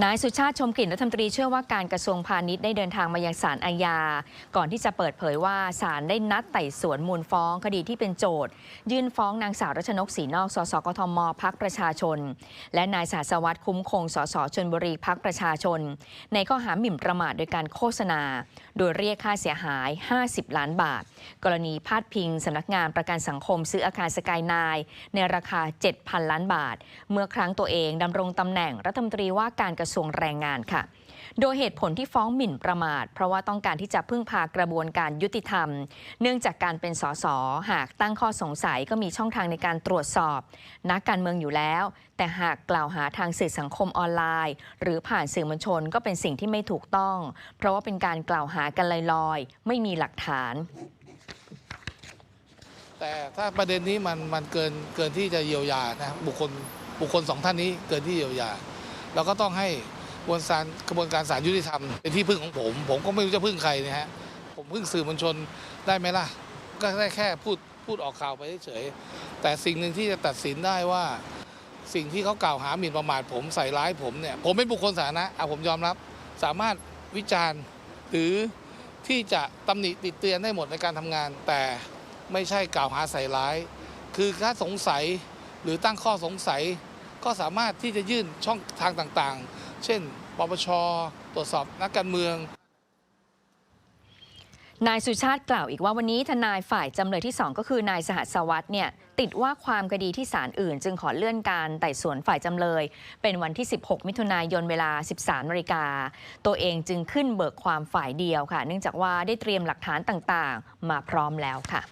นายสุชาติชมกลิ่นรัฐมนตรีเชื่อว่าการกระทรวงพาณิชย์ได้เดินทางมายังศาลอาญา ก่อนที่จะเปิดเผยว่าศาลได้นัดไต่สวนมูลฟ้อง คดีที่เป็นโจทย์ยื่นฟ้องนางสาวรัชนกศรีนอกสสกทมพักประชาชน และนายสาสวัตรคุ้มคงสสชนบุรีพักประชาชน ในข้อหาหมิ่นประมาทโดยการโฆษณา โดยเรียกค่าเสียหาย 50 ล้านบาท กรณีพาดพิงสำนักงานประกันสังคมซื้ออาคารสกายนายในราคา 7,000 ล้านบาท เมื่อครั้งตัวเองดำรงตำแหน่งรัฐมนตรีว่าการกระทรวงแรงงานค่ะ โดยเหตุผลที่ฟ้องหมิ่นประมาท เพราะว่าต้องการที่จะพึ่งพากระบวนการยุติธรรม เนื่องจากการเป็นสสหากตั้งข้อสงสัยก็มีช่องทางในการตรวจสอบ นักการเมืองอยู่แล้ว แต่หากกล่าวหาทางสื่อสังคมออนไลน์ หรือผ่านสื่อมวลชนก็เป็นสิ่งที่ไม่ถูกต้อง เพราะว่าเป็นการกล่าวหากันลอยๆ ไม่มีหลักฐานแต่ถ้าประเด็นนี้มันมันเกินเกินที่จะเยียวยานะบุคคลบุคคลสองท่านนี้เกินที่เยียวยา เราก็ต้องให้กระบวนการกระบวนการศาลยุติธรรมเป็นที่พึ่งของผม ผมก็ไม่รู้จะพึ่งใครนะฮะผมพึ่งสื่อมวลชนได้ไหมล่ะ ก็ได้แค่พูดพูดออกข่าวไปเฉยแต่สิ่งหนึ่งที่จะตัดสินได้ว่าสิ่งที่เขากล่าวหาหมิ่นประมาทผมใส่ร้ายผมเนี่ยผมเป็นบุคคลสาธารณะอะผมยอมรับ สามารถวิจารณ์หรือที่จะตำหนิติดเตือนได้หมดในการทำงาน แต่ไม่ใช่กล่าวหาใส่ร้าย คือถ้าสงสัยหรือตั้งข้อสงสัย ก็สามารถที่จะยื่นช่องทางต่างๆ เช่น ปปช ตรวจสอบนักการเมืองนายสุชาติกล่าวอีกว่าวันนี้ทนายฝ่ายจำเลยที่ 2 ก็คือนายสหัสวัตรเนี่ยติดว่าความคดีที่ศาลอื่น จึงขอเลื่อนการไต่สวนฝ่ายจำเลย เป็นวันที่ 16 มิถุนายนเวลา 13นาฬิกาตัวเองจึงขึ้นเบิกความฝ่ายเดียวค่ะ เนื่องจากว่าได้เตรียมหลักฐานต่างๆ มาพร้อมแล้วค่ะ